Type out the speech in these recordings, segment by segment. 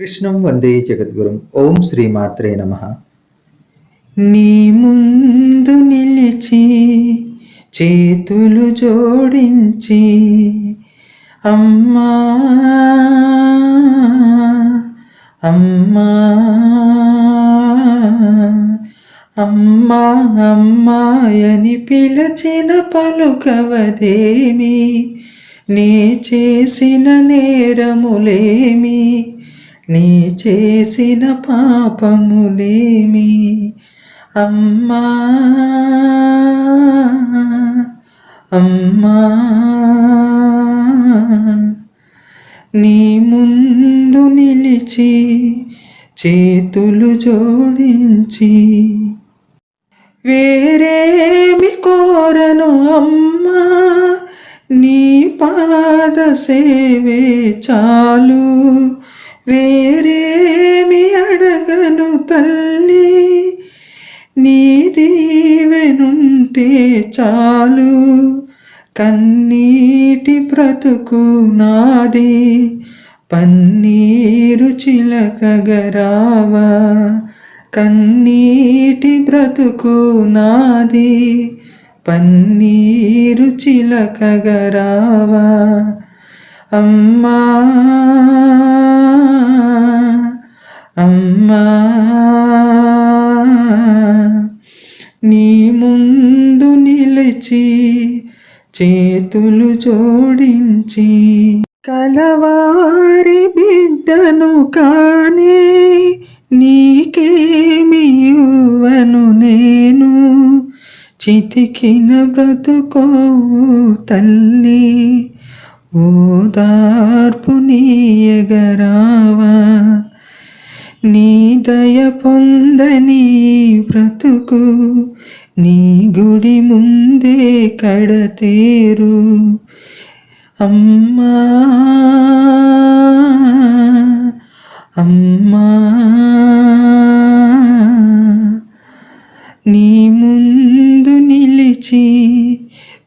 కృష్ణం వందే జగద్గురు. ఓం శ్రీమాత్రే నమ. నీ ముందు నిలిచి చేతులు జోడించి అమ్మా అమ్మా అమ్మా అమ్మాయని పిలచిన పలుకవదేమి నీ చేసిన నేరములేమి నీ చేసిన పాపములేమి? అమ్మా అమ్మా నీ ముందు నిలిచి చేతులు జోడించి వేరేమి కోరను అమ్మా నీ పాద సేవే చాలు. వేరేమి అడగను తల్లి. నీ దీవెనుంటే చాలు. కన్నీటి బ్రతుకు నాది. పన్నీరు చిలకగరావా. కన్నీటి బ్రతుకు నాది. పన్నీరు చిలకగరావా. అమ్మా. నీ ముందు నిలిచి చేతులు జోడించి కలవారి బిడ్డను కానే నీకేమియువను నేను. చితికిన బ్రతుకో తల్లి ఓదార్పు నీయగరావా దయ పొందని బ్రతుకు నీ గుడి ముందే కడతేరు అమ్మా అమ్మా నీ ముందు నిలిచి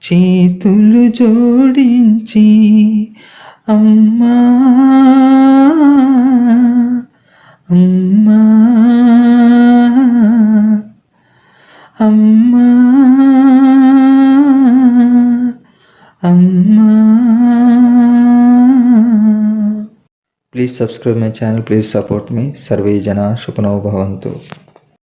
చేతులు జోడించి అమ్మా అమ్మా. అమ్మా అమ్మా. Please subscribe my channel please support మీ సర్వే జన సుఖనో భవంతు.